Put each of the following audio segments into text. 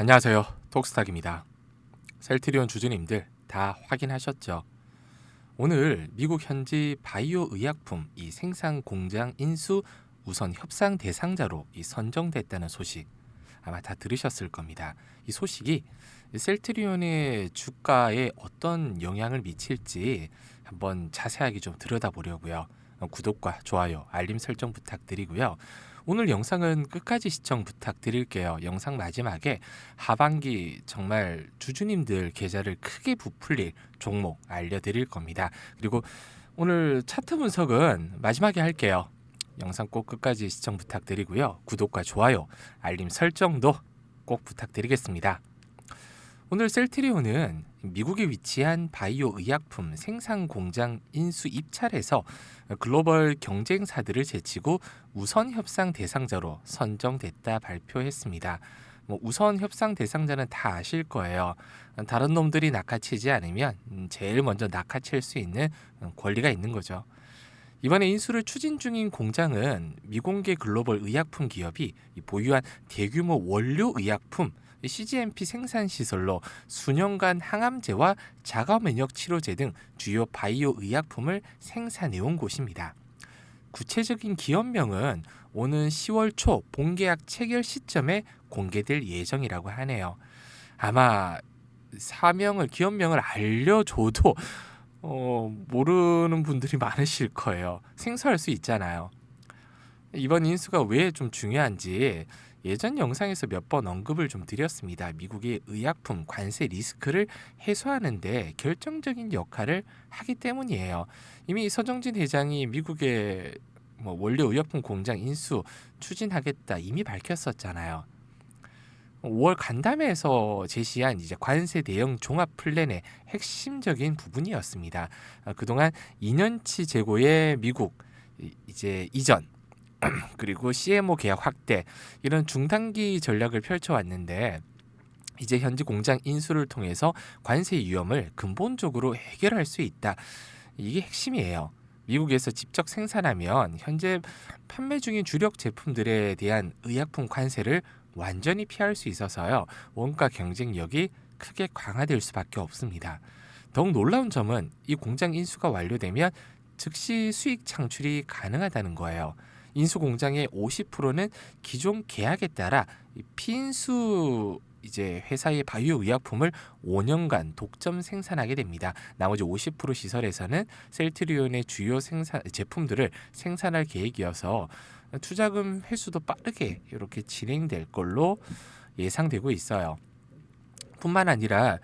안녕하세요. 톡스탁입니다. 셀트리온 주주님들 다 확인하셨죠? 오늘 미국 현지 바이오 의약품 이 생산 공장 인수 우선 협상 대상자로 이 선정됐다는 소식 아마 다 들으셨을 겁니다. 이 소식이 셀트리온의 주가에 어떤 영향을 미칠지 한번 자세하게 좀 들여다보려고요. 구독과 좋아요, 알림 설정 부탁드리고요. 오늘 영상은 끝까지 시청 부탁드릴게요. 영상 마지막에 하반기 정말 주주님들 계좌를 크게 부풀릴 종목 알려드릴 겁니다. 그리고 오늘 차트 분석은 마지막에 할게요. 영상 꼭 끝까지 시청 부탁드리고요. 구독과 좋아요, 알림 설정도 꼭 부탁드리겠습니다. 오늘 셀트리온은 미국에 위치한 바이오 의약품 생산 공장 인수 입찰에서 글로벌 경쟁사들을 제치고 우선 협상 대상자로 선정됐다 발표했습니다. 뭐 우선 협상 대상자는 다 아실 거예요. 다른 놈들이 낚아치지 않으면 제일 먼저 낚아칠 수 있는 권리가 있는 거죠. 이번에 인수를 추진 중인 공장은 미공개 글로벌 의약품 기업이 보유한 대규모 원료 의약품 CGMP 생산 시설로 수년간 항암제와 자가 면역 치료제 등 주요 바이오 의약품을 생산해 온 곳입니다. 구체적인 기업명은 오는 10월 초 본계약 체결 시점에 공개될 예정이라고 하네요. 아마 사명을 기업명을 알려줘도 어, 모르는 분들이 많으실 거예요. 생소할 수 있잖아요. 이번 인수가 왜 좀 중요한지 예전 영상에서 몇 번 언급을 좀 드렸습니다. 미국의 의약품 관세 리스크를 해소하는데 결정적인 역할을 하기 때문이에요. 이미 서정진 회장이 미국의 뭐 원료 의약품 공장 인수 추진하겠다 이미 밝혔었잖아요. 5월 간담회에서 제시한 이제 관세 대응 종합 플랜의 핵심적인 부분이었습니다. 그동안 2년치 재고의 미국 이제 이전 그리고 CMO 계약 확대 이런 중단기 전략을 펼쳐왔는데 이제 현지 공장 인수를 통해서 관세 위험을 근본적으로 해결할 수 있다. 이게 핵심이에요. 미국에서 직접 생산하면 현재 판매 중인 주력 제품들에 대한 의약품 관세를 완전히 피할 수 있어서요. 원가 경쟁력이 크게 강화될 수밖에 없습니다. 더욱 놀라운 점은 이 공장 인수가 완료되면 즉시 수익 창출이 가능하다는 거예요. 인수 공장의 50%는 기존 계약에 따라 피인수 이제 회사의 바이오 의약품을 5년간 독점 생산하게 됩니다. 나머지 50% 시설에서는 셀트리온의 주요 생산 제품들을 생산할 계획이어서 투자금 회수도 빠르게 이렇게 진행될 걸로 예상되고 있어요. 뿐만 아니라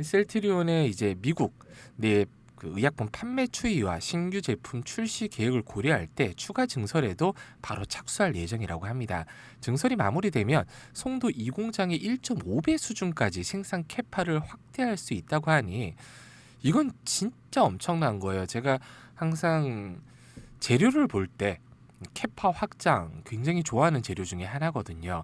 셀트리온의 이제 미국 내 그 의약품 판매 추이와 신규 제품 출시 계획을 고려할 때 추가 증설에도 바로 착수할 예정이라고 합니다. 증설이 마무리되면 송도 2공장의 1.5배 수준까지 생산 캐파를 확대할 수 있다고 하니 이건 진짜 엄청난 거예요. 제가 항상 재료를 볼 때 캐파 확장 굉장히 좋아하는 재료 중에 하나거든요.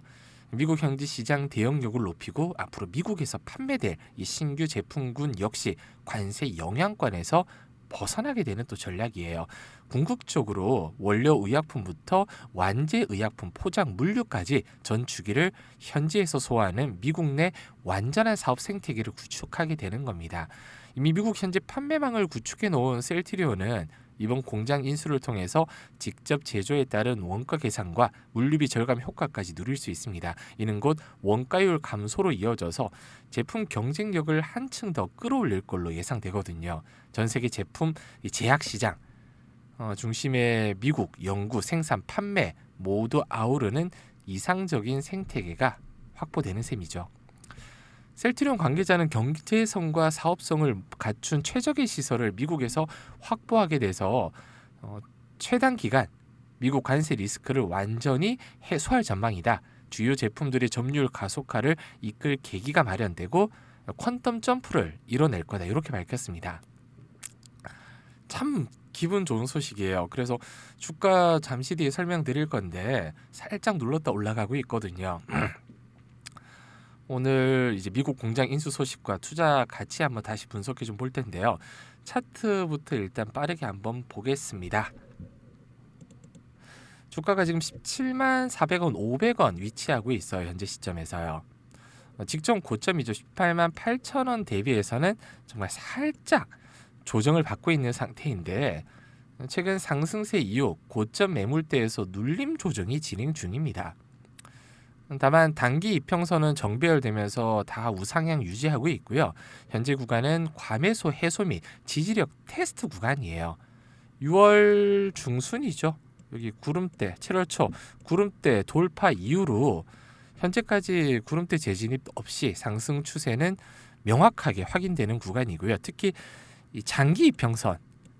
미국 현지 시장 대응력을 높이고 앞으로 미국에서 판매될 이 신규 제품군 역시 관세 영향권에서 벗어나게 되는 또 전략이에요. 궁극적으로 원료 의약품부터 완제 의약품 포장 물류까지 전 주기를 현지에서 소화하는 미국 내 완전한 사업 생태계를 구축하게 되는 겁니다. 이미 미국 현재 판매망을 구축해 놓은 셀트리온은 이번 공장 인수를 통해서 직접 제조에 따른 원가 계산과 물류비 절감 효과까지 누릴 수 있습니다. 이는 곧 원가율 감소로 이어져서 제품 경쟁력을 한층 더 끌어올릴 걸로 예상되거든요. 전 세계 제품 제약 시장 어, 중심의 미국, 영구, 생산, 판매 모두 아우르는 이상적인 생태계가 확보되는 셈이죠. 셀트리온 관계자는 경제성과 사업성을 갖춘 최적의 시설을 미국에서 확보하게 돼서 어, 최단 기간 미국 관세 리스크를 완전히 해소할 전망이다. 주요 제품들의 점유율 가속화를 이끌 계기가 마련되고 퀀텀 점프를 이뤄낼 거다. 이렇게 밝혔습니다. 참 기분 좋은 소식이에요. 그래서 주가 잠시 뒤에 설명드릴 건데 살짝 눌렀다 올라가고 있거든요. 오늘 이제 미국 공장 인수 소식과 투자 가치 한번 다시 분석해 좀 볼 텐데요. 차트부터 일단 빠르게 한번 보겠습니다. 주가가 지금 17만 400원, 500원 위치하고 있어요. 현재 시점에서요. 어, 직전 고점이죠. 18만 8천 원 대비해서는 정말 살짝 조정을 받고 있는 상태인데 최근 상승세 이후 고점 매물대에서 눌림 조정이 진행 중입니다. 다만 단기 이평선은 정배열되면서 다 우상향 유지하고 있고요. 현재 구간은 과매수 해소 및 지지력 테스트 구간이에요. 6월 중순이죠. 여기 구름대 7월 초 구름대 돌파 이후로 현재까지 구름대 재진입 없이 상승 추세는 명확하게 확인되는 구간이고요. 특히 이 장기 이평선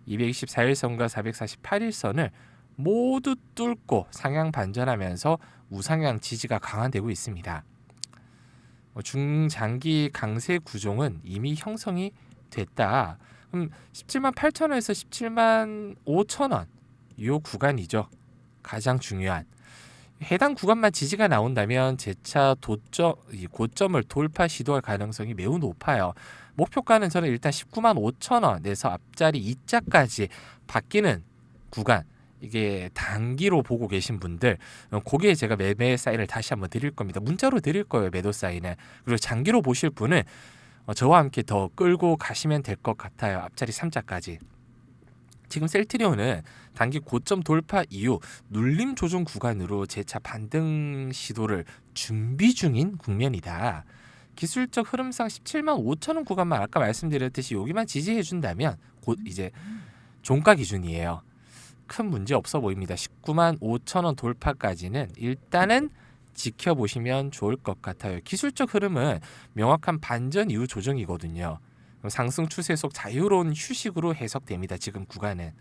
224일선과 448일선을 모두 뚫고 상향 반전하면서 우상향 지지가 강화되고 있습니다. 뭐 중장기 강세 구종은 이미 형성이 됐다. 그럼 17만 8천 원에서 17만 5천 원, 이 구간이죠. 가장 중요한 해당 구간만 지지가 나온다면 재차 도점 이 고점을 돌파 시도할 가능성이 매우 높아요. 목표가는 저는 일단 19만 5천 원에서 앞자리 2자까지 바뀌는 구간 이게 단기로 보고 계신 분들 거기에 제가 매매 사인을 다시 한번 드릴 겁니다. 문자로 드릴 거예요 매도 사인을 그리고 장기로 보실 분은 어, 저와 함께 더 끌고 가시면 될 것 같아요. 앞자리 3자까지. 지금 셀트리온은 단기 고점 돌파 이후 눌림 조정 구간으로 재차 반등 시도를 준비 중인 국면이다. 기술적 흐름상 17만 5천 원 구간만 아까 말씀드렸듯이 여기만 지지해 준다면 곧 이제 종가 기준이에요. 큰 문제 없어 보입니다. 19만 5천 원 돌파까지는 일단은 지켜보시면 좋을 것 같아요. 기술적 흐름은 명확한 반전 이후 조정이거든요. 상승 추세 속 자유로운 휴식으로 해석됩니다. 지금 구간은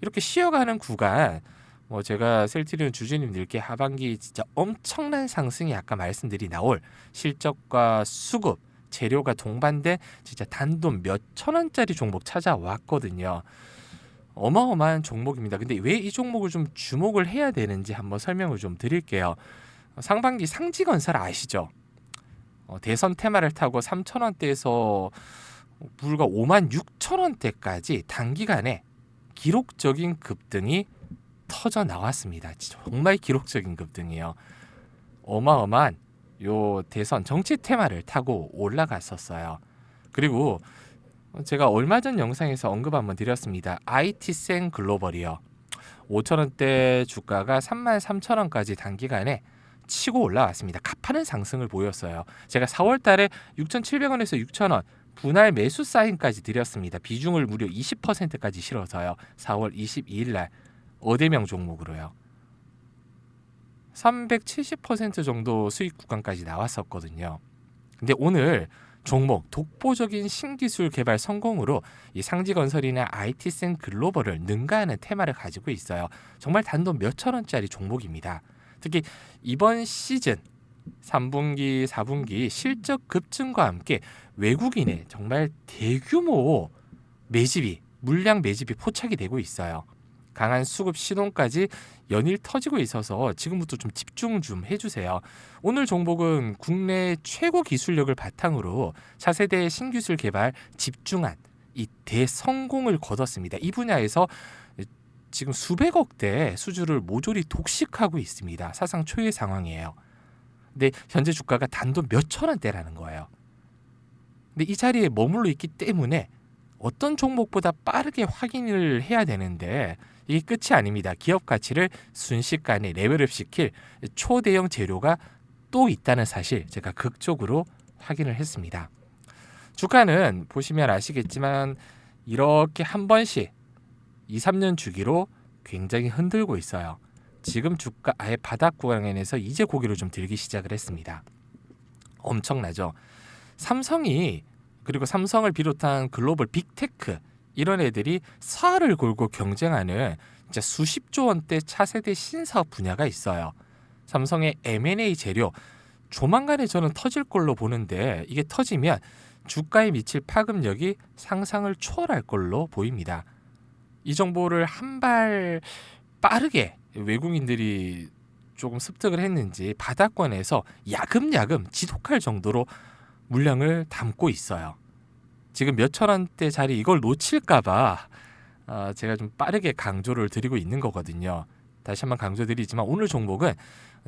이렇게 쉬어가는 구간. 뭐 제가 셀트리온 주주님들께 하반기 진짜 엄청난 상승이 아까 말씀드린 나올 실적과 수급 재료가 동반된 진짜 단돈 몇 천 원짜리 종목 찾아왔거든요. 어마어마한 종목입니다. 근데 왜 이 종목을 좀 주목을 해야 되는지 한번 설명을 좀 드릴게요. 상반기 상지건설 아시죠? 어, 대선 테마를 타고 3천 원대에서 불과 5만 6천 원대까지 단기간에 기록적인 급등이 터져 나왔습니다. 정말 기록적인 급등이에요. 어마어마한 요 대선 정치 테마를 타고 올라갔었어요. 그리고 제가 얼마 전 영상에서 언급 한번 드렸습니다. IT생 글로벌이요. 5천 원대 주가가 3만 3천 원까지 단기간에 치고 올라왔습니다. 가파른 상승을 보였어요. 제가 4월 달에 6,700원에서 6,000원 분할 매수 사인까지 드렸습니다. 비중을 무려 20%까지 실어서요. 4월 22일 날 어대명 종목으로요. 370% 정도 수익 구간까지 나왔었거든요. 근데 오늘 종목 독보적인 신기술 개발 성공으로 이 상지 건설이나 IT센 글로벌을 능가하는 테마를 가지고 있어요. 정말 단돈 몇천 원짜리 종목입니다. 특히 이번 시즌 3분기, 4분기 실적 급증과 함께 외국인의 정말 대규모 매집이 물량 매집이 포착이 되고 있어요. 강한 수급 신호까지 연일 터지고 있어서 지금부터 좀 집중 좀 해주세요. 오늘 종목은 국내 최고 기술력을 바탕으로 차세대 신기술 개발 집중한 이 대성공을 거뒀습니다. 이 분야에서 지금 수백억대 수주를 모조리 독식하고 있습니다. 사상 초유의 상황이에요. 근데 현재 주가가 단돈 몇천 원대라는 거예요. 근데 이 자리에 머물러 있기 때문에 어떤 종목보다 빠르게 확인을 해야 되는데 이게 끝이 아닙니다. 기업 가치를 순식간에 레벨업 시킬 초대형 재료가 또 있다는 사실 제가 극적으로 확인을 했습니다. 주가는 보시면 아시겠지만 이렇게 한 번씩 2, 3년 주기로 굉장히 흔들고 있어요. 지금 주가 아예 바닥 구간에서 이제 고개를 좀 들기 시작을 했습니다. 엄청나죠. 삼성이 그리고 삼성을 비롯한 글로벌 빅테크 이런 애들이 사활을 걸고 경쟁하는 진짜 수십조 원대 차세대 신사업 분야가 있어요. 삼성의 M&A 재료 조만간에 저는 터질 걸로 보는데 이게 터지면 주가에 미칠 파급력이 상상을 초월할 걸로 보입니다. 이 정보를 한 발 빠르게 외국인들이 조금 습득을 했는지 바닥권에서 야금야금 지독할 정도로 물량을 담고 있어요. 지금 몇천 원대 자리 이걸 놓칠까봐 어, 제가 좀 빠르게 강조를 드리고 있는 거거든요. 다시 한번 강조드리지만 오늘 종목은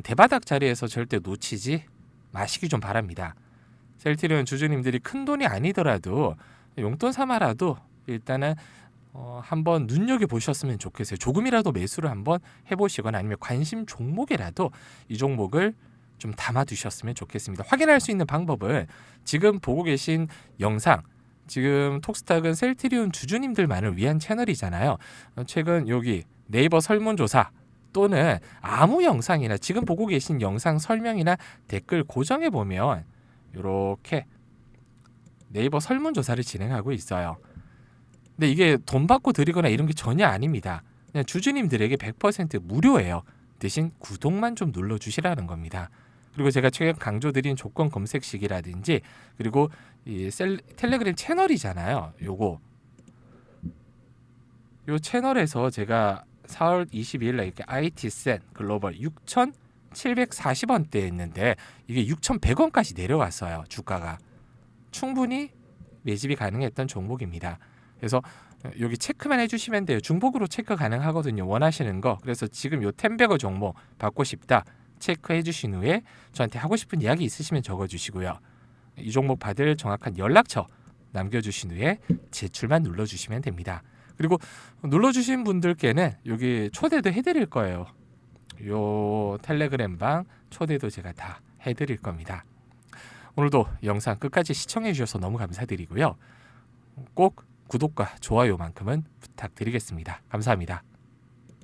대바닥 자리에서 절대 놓치지 마시기 좀 바랍니다. 셀티리온 주주님들이 큰 돈이 아니더라도 용돈 삼아라도 일단은 어, 한번 눈여겨 보셨으면 좋겠어요. 조금이라도 매수를 한번 해보시거나 아니면 관심 종목이라도 이 종목을 좀 담아 두셨으면 좋겠습니다. 확인할 수 있는 방법은 지금 보고 계신 영상 지금 톡스탁은 셀트리온 주주님들만을 위한 채널이잖아요. 어, 최근 여기 네이버 설문조사 또는 아무 영상이나 지금 보고 계신 영상 설명이나 댓글 고정해 보면 이렇게 네이버 설문조사를 진행하고 있어요. 근데 이게 돈 받고 드리거나 이런 게 전혀 아닙니다. 그냥 주주님들에게 100% 무료예요. 대신 구독만 좀 눌러 주시라는 겁니다. 그리고 제가 최근 강조드린 조건 검색식이라든지 그리고 이 셀, 텔레그램 채널이잖아요. 요거 요 채널에서 제가 4월 22일 날 이렇게 IT센 글로벌 6,740원대에 있는데 이게 6,100원까지 내려왔어요. 주가가 충분히 매집이 가능했던 종목입니다. 그래서 여기 체크만 해주시면 돼요. 중복으로 체크 가능하거든요. 원하시는 거. 그래서 지금 요 템베거 종목 받고 싶다. 체크해 주신 후에 저한테 하고 싶은 이야기 있으시면 적어 주시고요. 이 종목 받을 정확한 연락처 남겨 주신 후에 제출만 눌러 주시면 됩니다. 그리고 눌러 주신 분들께는 여기 초대도 해 드릴 거예요. 요 텔레그램 방 초대도 제가 다 해 드릴 겁니다. 오늘도 영상 끝까지 시청해 주셔서 너무 감사드리고요. 꼭 구독과 좋아요만큼은 부탁드리겠습니다. 감사합니다.